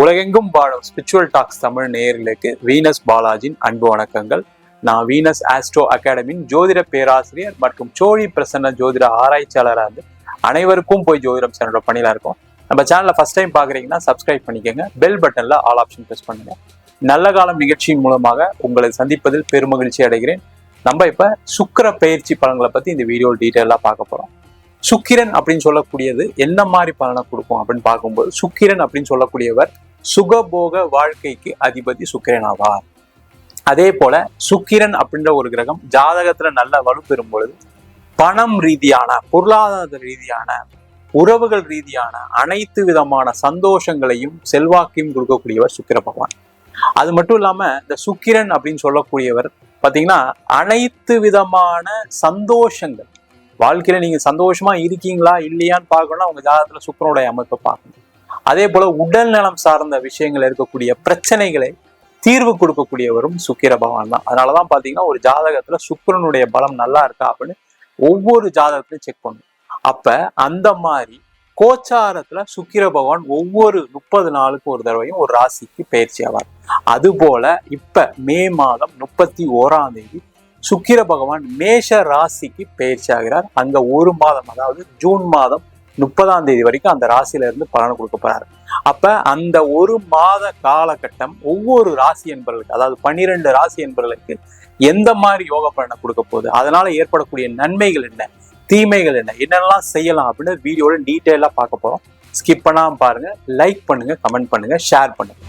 உலகெங்கும் வாழும் spiritual tax Tamil நேயர்களுக்கு வீனஸ் பாலாஜின் அன்பு வணக்கங்கள். நான் வீனஸ் ஆஸ்ட்ரோ அகாடமியின் ஜோதிட பேராசிரியர் மற்றும் சோழி பிரசன்ன ஜோதிட ஆராய்ச்சியாளராக இருந்து அனைவருக்கும் போய் ஜோதிடம் சேனலோட பணியில இருக்கும். நம்ம சேனலை ஃபர்ஸ்ட் டைம் பார்க்குறீங்கன்னா சப்ஸ்கிரைப் பண்ணிக்கோங்க. பெல் பட்டனில் ஆல் ஆப்ஷன் ப்ரெஸ் பண்ணுங்க. நல்ல காலம் நிகழ்ச்சியின் மூலமாக உங்களை சந்திப்பதில் பெருமகிழ்ச்சி அடைகிறேன். நம்ம இப்போ சுக்கிர பயிற்சி பலன்களை பற்றி இந்த வீடியோ டீட்டெயிலாக பார்க்க போகிறோம் சுக்கிரன் அப்படின்னு சொல்லக்கூடியது என்ன மாதிரி பலனை கொடுக்கும் அப்படின்னு பார்க்கும்போது சுக்கிரன் அப்படின்னு சொல்லக்கூடியவர் சுகபோக வாழ்க்கைக்கு அதிபதி சுக்கிரன் ஆவார். அதே போல சுக்கிரன் அப்படின்ற ஒரு கிரகம் ஜாதகத்துல நல்ல வலு பெறும் பொழுது பணம் ரீதியான பொருளாதார ரீதியான உறவுகள் ரீதியான அனைத்து விதமான சந்தோஷங்களையும் செல்வாக்கையும் கொடுக்கக்கூடியவர் சுக்கிர பகவான். அது மட்டும் இல்லாம இந்த சுக்கிரன் அப்படின்னு சொல்லக்கூடியவர் பாத்தீங்கன்னா அனைத்து விதமான சந்தோஷங்கள் வாழ்க்கையில நீங்க சந்தோஷமா இருக்கீங்களா இல்லையான்னு பார்க்கணும்னா உங்க ஜாதகத்துல சுக்கிரனுடைய அமைப்பை பார்க்கணும். அதே போல உடல் நலம் சார்ந்த விஷயங்கள் இருக்கக்கூடிய பிரச்சனைகளை தீர்வு கொடுக்கக்கூடியவரும் சுக்கிர பகவான் தான். அதனாலதான் பாத்தீங்கன்னா ஒரு ஜாதகத்துல சுக்கிரனுடைய பலம் நல்லா இருக்கா அப்படின்னு ஒவ்வொரு ஜாதகத்திலையும் செக் பண்ணும் அப்ப அந்த மாதிரி கோச்சாரத்துல சுக்கிர பகவான் ஒவ்வொரு முப்பது நாளுக்கு ஒரு தடவையும் ஒரு ராசிக்கு பயிற்சி ஆவார் அது போல இப்ப மே மாதம் முப்பத்தி ஓராம் தேதி சுக்கிர பகவான் மேஷ ராசிக்கு பயிற்சி ஆகிறார். அங்க ஒரு மாதம் அதாவது ஜூன் மாதம் முப்பதாம் தேதி வரைக்கும் அந்த ராசியில இருந்து பலன் கொடுக்க போறாரு. அப்ப அந்த ஒரு மாத காலகட்டம் ஒவ்வொரு ராசி என்பவர்களுக்கு அதாவது பன்னிரெண்டு ராசி என்பவர்களுக்கு எந்த மாதிரி யோக பலனை கொடுக்க போகுது? அதனால ஏற்படக்கூடிய நன்மைகள் என்ன? தீமைகள் என்ன? என்னெல்லாம் செய்யலாம் அப்படின்னு வீடியோவில் டீட்டெயிலாக பார்க்க போறோம். ஸ்கிப் பண்ணாம பாருங்க லைக் பண்ணுங்க கமெண்ட் பண்ணுங்க ஷேர் பண்ணுங்க.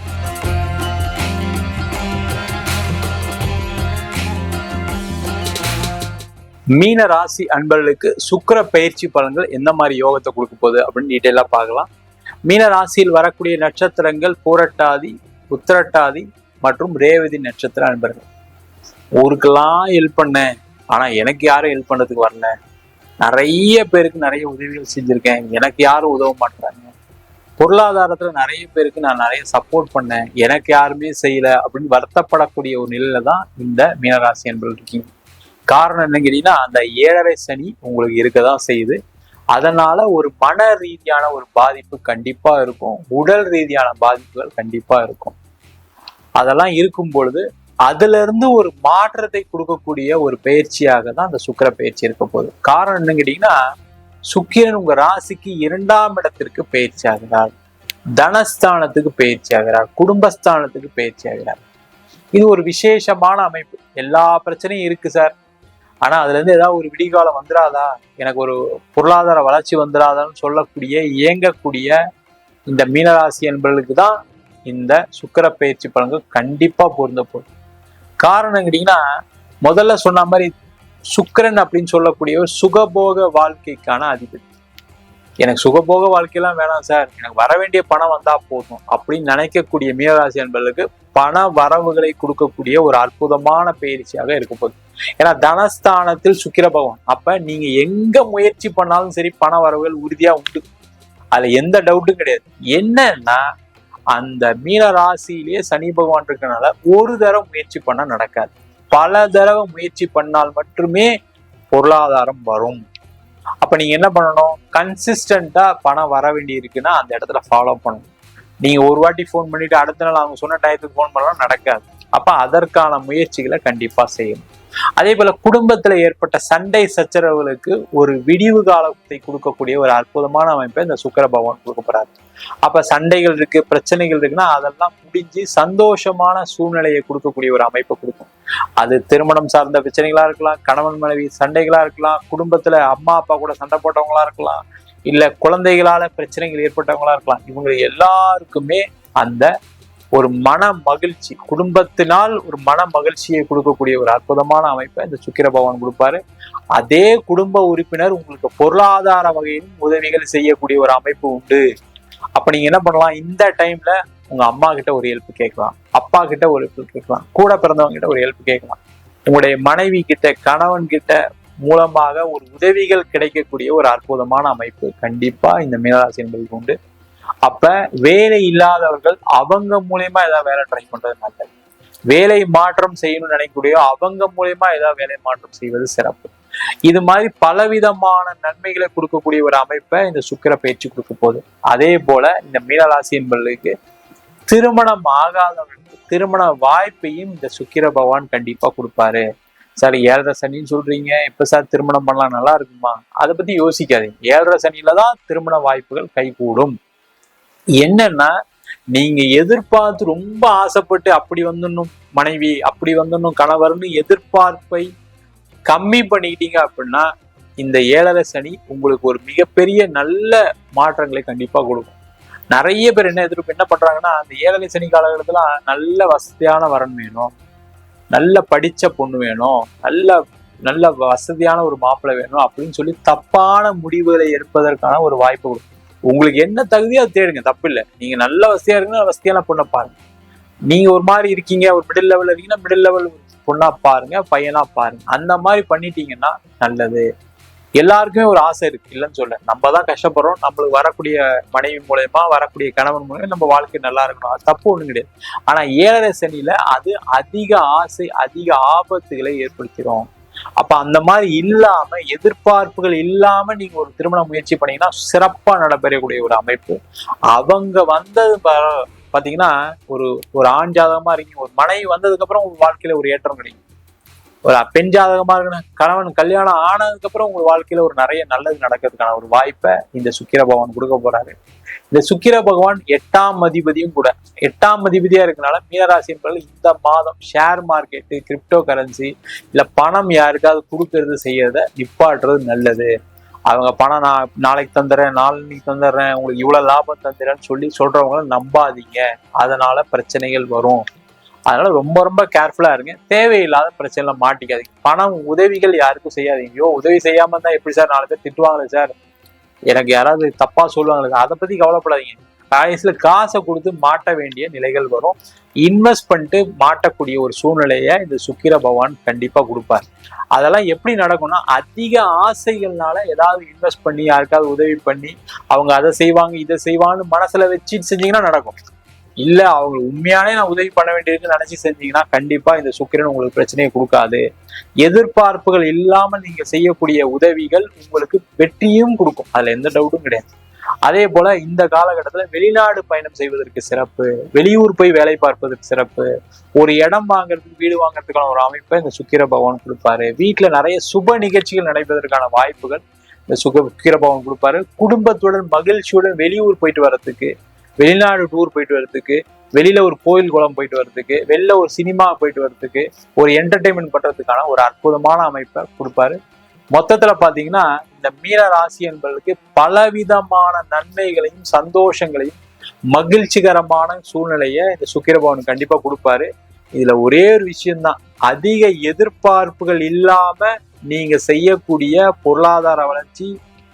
மீன ராசி அன்பர்களுக்கு சுக்கர பயிற்சி பலன்கள் எந்த மாதிரி யோகத்தை கொடுக்க போகுது அப்படின்னு டீட்டெயிலாக பார்க்கலாம். மீன ராசியில் வரக்கூடிய நட்சத்திரங்கள் பூரட்டாதி உத்திரட்டாதி மற்றும் ரேவதி நட்சத்திர அன்பர்கள். ஊருக்கெல்லாம் ஹெல்ப் பண்ணேன் ஆனால் எனக்கு யாரும் ஹெல்ப் பண்ணதுக்கு வரல. நிறைய பேருக்கு நிறைய உதவிகள் செஞ்சுருக்கேன். எனக்கு யாரும் உதவ மாட்டாங்க பொருளாதாரத்தில் நிறைய பேருக்கு நான் நிறைய சப்போர்ட் பண்ணேன். எனக்கு யாருமே செய்யல அப்படின்னு வருத்தப்படக்கூடிய ஒரு நிலையில தான் இந்த மீனராசி அன்பர்கள் இருக்கீங்க. காரணம் என்னன்னு கேட்டீங்கன்னா அந்த ஏழரை சனி உங்களுக்கு இருக்க தான் செய்யுது. அதனால ஒரு மன ரீதியான ஒரு பாதிப்பு கண்டிப்பா இருக்கும். உடல் ரீதியான பாதிப்புகள் கண்டிப்பா இருக்கும். அதெல்லாம் இருக்கும் பொழுது அதுல இருந்து ஒரு மாற்றத்தை கொடுக்கக்கூடிய ஒரு பயிற்சியாக தான் அந்த சுக்கிர பயிற்சி இருக்க போகுது. காரணம் என்னன்னு கேட்டீங்கன்னா சுக்கிரன் உங்க ராசிக்கு இரண்டாம் இடத்திற்கு பயிற்சி ஆகிறார். தனஸ்தானத்துக்கு பயிற்சி ஆகிறார். குடும்பஸ்தானத்துக்கு பயிற்சி ஆகிறார். இது ஒரு விசேஷமான அமைப்பு. எல்லா பிரச்சனையும் இருக்கு சார். ஆனா அதுல இருந்து ஏதாவது ஒரு விடிகாலம் வந்துடாதா எனக்கு ஒரு பொருளாதார வளர்ச்சி வந்துடாதான்னு சொல்லக்கூடிய இயங்கக்கூடிய இந்த மீனராசி என்பவர்களுக்கு தான் இந்த சுக்கர பயிற்சி பலன்கள் கண்டிப்பா பொருந்த போகுது. காரணம் கேட்டீங்கன்னா முதல்ல சொன்ன மாதிரி சுக்கிரன் அப்படின்னு சொல்லக்கூடிய சுகபோக வாழ்க்கைக்கான அதிபதி. எனக்கு சுகபோக வாழ்க்கையெல்லாம் வேணாம் சார். எனக்கு வர வேண்டிய பணம் வந்தா போதும் அப்படின்னு நினைக்கக்கூடிய மீனராசி என்பவர்களுக்கு பண வரவுகளை கொடுக்கக்கூடிய ஒரு அற்புதமான பயிற்சியாக இருக்க போகுது. ஏன்னா தனஸ்தானத்தில் சுக்கிர பகவான். அப்ப நீங்க எங்க முயற்சி பண்ணாலும் சரி பண வரவுகள் உறுதியா உண்டு. அதுல எந்த டவுட்டும் கிடையாது. என்னன்னா அந்த மீன ராசியிலேயே சனி பகவான் இருக்கனால ஒரு தடவை முயற்சி பண்ண நடக்காது. பல தடவை முயற்சி பண்ணால் மட்டுமே பொருளாதாரம் வரும். அப்ப நீங்க என்ன பண்ணணும்? கன்சிஸ்டண்டா பணம் வர வேண்டி இருக்குன்னா அந்த இடத்துல ஃபாலோ பண்ணணும். நீங்க ஒரு வாட்டி ஃபோன் பண்ணிட்டு அடுத்த நாள் அவங்க சொன்ன டயத்துக்கு ஃபோன் பண்ணலாம் நடக்காது. அப்ப அதற்கான முயற்சிகளை கண்டிப்பா செய்யணும். அதே போல குடும்பத்துல ஏற்பட்ட சண்டை சச்சரவுகளுக்கு ஒரு விடிவு காலத்தை கொடுக்கக்கூடிய ஒரு அற்புதமான அமைப்பை இந்த சுக்கர பகவான் கொடுக்க போறாரு. அப்ப சண்டைகள் இருக்கு பிரச்சனைகள் இருக்குன்னா அதெல்லாம் முடிஞ்சு சந்தோஷமான சூழ்நிலையை கொடுக்கக்கூடிய ஒரு அமைப்பை கொடுக்கும். அது திருமணம் சார்ந்த பிரச்சனைகளா இருக்கலாம் கணவன் மனைவி சண்டைகளா இருக்கலாம் குடும்பத்துல அம்மா அப்பா கூட சண்டை போட்டவங்களா இருக்கலாம் இல்ல குழந்தைகளால பிரச்சனைகள் ஏற்பட்டவங்களா இருக்கலாம். இவங்க எல்லாருக்குமே அந்த ஒரு மன மகிழ்ச்சி குடும்பத்தினால் ஒரு மன மகிழ்ச்சியை கொடுக்கக்கூடிய ஒரு அற்புதமான அமைப்பை இந்த சுக்கிர பகவான் கொடுப்பாரு. அதே குடும்ப உறுப்பினர் உங்களுக்கு பொருளாதார வகையிலும் உதவிகள் செய்யக்கூடிய ஒரு அமைப்பு உண்டு. அப்ப நீங்க என்ன பண்ணலாம்? இந்த டைம்ல உங்க அம்மா கிட்ட ஒரு ஹெல்ப் கேட்கலாம். அப்பா கிட்ட ஒரு ஹெல்ப் கேட்கலாம். கூட பிறந்தவங்க கிட்ட ஒரு ஹெல்ப் கேட்கலாம். உங்களுடைய மனைவி கிட்ட கணவன் கிட்ட மூலமாக ஒரு உதவிகள் கிடைக்கக்கூடிய ஒரு அற்புதமான அமைப்பு கண்டிப்பா இந்த மீனராசி என்பது உண்டு. அப்ப வேலை இல்லாதவர்கள் அவங்க மூலியமா ஏதாவது வேலை ட்ரை பண்றது நல்லது. வேலை மாற்றம் செய்யணும்னு நினைக்கக்கூடிய அவங்க மூலியமா ஏதாவது வேலை மாற்றம் செய்வது சிறப்பு. இது மாதிரி பலவிதமான நன்மைகளை கொடுக்கக்கூடிய ஒரு அமைப்பை இந்த சுக்கிர பயிற்சி கொடுக்க போகுது. அதே போல இந்த மீனராசி என்பவர்களுக்கு திருமணம் ஆகாதவர்களுக்கு திருமண வாய்ப்பையும் இந்த சுக்கிர பகவான் கண்டிப்பா கொடுப்பாரு. சார் ஏழரை சனின்னு சொல்றீங்க எப்ப சார் திருமணம் பண்ணலாம் நல்லா இருக்குமா? அதை பத்தி யோசிக்காதீங்க. ஏழரை சனியில தான் திருமண வாய்ப்புகள் கைகூடும். என்னன்னா நீங்க எதிர்பார்த்து ரொம்ப ஆசைப்பட்டு அப்படி வந்துடணும் மனைவி அப்படி வந்துடணும் கணவர்னு எதிர்பார்ப்பை கம்மி பண்ணிக்கிட்டீங்க அப்படின்னா இந்த ஏழரை சனி உங்களுக்கு ஒரு மிகப்பெரிய நல்ல மாற்றங்களை கண்டிப்பா கொடுக்கும். நிறைய பேர் என்ன எதிர்ப்பு என்ன பண்றாங்கன்னா அந்த ஏழரை சனி காலகட்டத்தில் நல்ல வசதியான வரன் வேணும் நல்ல படிச்ச பொண்ணு வேணும் நல்ல நல்ல வசதியான ஒரு மாப்பிள்ளை வேணும் அப்படின்னு சொல்லி தப்பான முடிவுகளை எடுப்பதற்கான ஒரு வாய்ப்பு கொடுக்கும். உங்களுக்கு என்ன தகுதியோ அதை தேடுங்க தப்பு இல்லை நீங்க நல்ல வசதியா இருக்குன்னா வசதியெல்லாம் பொண்ணை பாருங்க. நீங்க ஒரு மாதிரி இருக்கீங்க ஒரு மிடில் லெவல் இருக்கீங்கன்னா மிடில் லெவல் பொண்ணா பாருங்க பையனா பாருங்க. அந்த மாதிரி பண்ணிட்டீங்கன்னா நல்லது. எல்லாருக்குமே ஒரு ஆசை இருக்கு இல்லைன்னு சொல்ல நம்ம தான் கஷ்டப்படுறோம் நம்மளுக்கு வரக்கூடிய மனைவி மூலயமா வரக்கூடிய கணவன் மூலயமா நம்ம வாழ்க்கை நல்லா இருக்கணும். அது தப்பு ஒன்றும் கிடையாது. ஆனா ஏழரை சனியில அது அதிக ஆசை அதிக ஆபத்துகளை ஏற்படுத்திடும் அப்ப அந்த மாதிரி இல்லாம எதிர்பார்ப்புகள் இல்லாம நீங்க ஒரு திருமண முயற்சி பண்ணீங்கன்னா சிறப்பா நடைபெறக்கூடிய ஒரு அமைப்பு. அவங்க வந்தது பாத்தீங்கன்னா ஒரு ஒரு ஆண் ஜாதகமா இருக்கீங்க ஒரு மனைவி வந்ததுக்கு அப்புறம் உங்க வாழ்க்கையில ஒரு ஏற்றம் கிடைக்கும். ஒரு பெண் ஜாதகமா இருக்கணும் கணவன் கல்யாணம் ஆனதுக்கு அப்புறம் உங்க வாழ்க்கையில ஒரு நிறைய நல்லது நடக்கிறதுக்கான ஒரு வாய்ப்பை இந்த சுக்கிர பகவான் கொடுக்க போறாரு. இந்த சுக்கிர பகவான் எட்டாம் அதிபதியும் கூட எட்டாம் அதிபதியா இருக்கனால மீனராசி என்பவர்கள் இந்த மாதம் ஷேர் மார்க்கெட்டு கிரிப்டோ கரன்சி இல்ல பணம் யாருக்காவது கொடுக்கறது செய்யறத நிப்பாட்டுறது நல்லது. அவங்க பணம் நான் நாளைக்கு தந்துடுறேன் நாளைக்கு தந்துடுறேன் உங்களுக்கு இவ்வளவு லாபம் தந்துடுறேன்னு சொல்லி சொல்றவங்கள நம்பாதீங்க. அதனால பிரச்சனைகள் வரும். அதனால ரொம்ப ரொம்ப கேர்ஃபுல்லா இருங்க. தேவையில்லாத பிரச்சனைல மாட்டிக்காதீங்க. பணம் உதவிகள் யாருக்கும் செய்யாதீங்க. ஐயோ உதவி செய்யாம இருந்தா எப்படி சார் நாலு பேர் திட்டுவாங்களே சார்? எனக்கு யாராவது தப்பா சொல்லுவாங்களே அதை பத்தி கவலைப்படாதீங்க. கடைசியில காசை கொடுத்து மாட்ட வேண்டிய நிலைகள் வரும். இன்வெஸ்ட் பண்ணிட்டு மாட்டக்கூடிய ஒரு சூழ்நிலையை இந்த சுக்கிர பகவான் கண்டிப்பாக கொடுப்பார். அதெல்லாம் எப்படி நடக்கும்னா அதிக ஆசைகள்னால ஏதாவது இன்வெஸ்ட் பண்ணி யாருக்காவது உதவி பண்ணி அவங்க அதை செய்வாங்க இதை செய்வாங்கன்னு மனசில் வச்சு செஞ்சீங்கன்னா நடக்கும். இல்ல அவங்க உண்மையானே நான் உதவி பண்ண வேண்டியதுன்னு நினைச்சு செஞ்சீங்கன்னா கண்டிப்பா இந்த சுக்கிரன் உங்களுக்கு பிரச்சனையை கொடுக்காது. எதிர்பார்ப்புகள் இல்லாமல் நீங்க செய்யக்கூடிய உதவிகள் உங்களுக்கு வெற்றியும் கொடுக்கும். அதுல எந்த டவுட்டும் கிடையாது. அதே போல இந்த காலகட்டத்துல வெளிநாடு பயணம் செய்வதற்கு சிறப்பு வெளியூர் போய் வேலை பார்ப்பதற்கு சிறப்பு ஒரு இடம் வாங்குறதுக்கு வீடு வாங்குறதுக்கான ஒரு அமைப்பை இந்த சுக்கிர பகவான் கொடுப்பாரு. வீட்டுல நிறைய சுப நிகழ்ச்சிகள் நடைபெறதற்கான வாய்ப்புகள் இந்த சுக சுக்கிர பகவான் கொடுப்பாரு. குடும்பத்துடன் மகிழ்ச்சியுடன் வெளியூர் போயிட்டு வர்றதுக்கு வெளிநாடு டூர் போயிட்டு வர்றதுக்கு வெளியில ஒரு கோயில் குளம் போயிட்டு வர்றதுக்கு வெளில ஒரு சினிமா போயிட்டு வர்றதுக்கு ஒரு என்டர்டைன்மெண்ட் பண்றதுக்கான ஒரு அற்புதமான அமைப்பை கொடுப்பாரு. மொத்தத்துல பாத்தீங்கன்னா இந்த மீன ராசி என்பதற்கு பலவிதமான நன்மைகளையும் சந்தோஷங்களையும் மகிழ்ச்சிகரமான சூழ்நிலையை இந்த சுக்கிரபவன் கண்டிப்பா கொடுப்பாரு. இதுல ஒரே ஒரு விஷயம்தான். அதிக எதிர்பார்ப்புகள் இல்லாம நீங்க செய்யக்கூடிய பொருளாதார வளர்ச்சி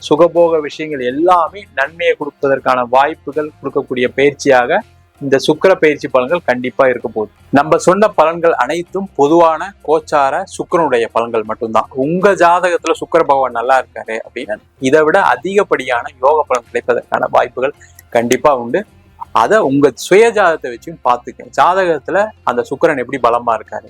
சுகபோக விஷயங்கள் எல்லாமே நன்மையை கொடுப்பதற்கான வாய்ப்புகள் கொடுக்கக்கூடிய பயிற்சியாக இந்த சுக்கிர பயிற்சி பலன்கள் கண்டிப்பா இருக்க போகுது. நம்ம சொன்ன பலன்கள் அனைத்தும் பொதுவான கோச்சார சுக்கிரனுடைய பலன்கள் மட்டும்தான். உங்க ஜாதகத்துல சுக்கர பகவான் நல்லா இருக்காரு அப்படின்னு இதை விட அதிகப்படியான யோக பலன் கிடைப்பதற்கான வாய்ப்புகள் கண்டிப்பா உண்டு. அதை உங்க சுய ஜாதகத்தை வச்சும் பார்த்துக்க ஜாதகத்துல அந்த சுக்கிரன் எப்படி பலமா இருக்காரு?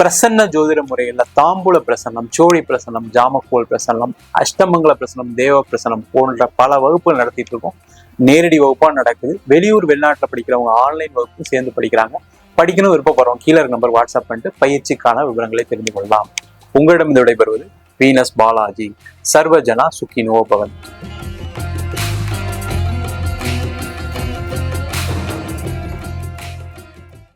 பிரசன்ன ஜோதிட முறையில் தாம்பூல பிரசன்னம் சோழி பிரசன்னம் ஜாமக்கோல் பிரசன்னம் அஷ்டமங்கல பிரசன்னம் தேவ பிரசனம் போன்ற பல வகுப்புகள் நடத்திட்டு இருக்கோம். நேரடி வகுப்பாக நடக்குது. வெளியூர் வெளிநாட்டில் படிக்கிறவங்க ஆன்லைன் வகுப்பும் சேர்ந்து படிக்கிறாங்க. படிக்கணும் விருப்பப்படுறோம் கீழே நம்பர் வாட்ஸ்அப் பண்ணிட்டு பயிற்சிக்கான விவரங்களை தெரிந்து கொள்ளலாம். உங்களிடம் விடைபெறுவது வீனஸ் பாலாஜி. சர்வஜனா சுக்கினோ பவன்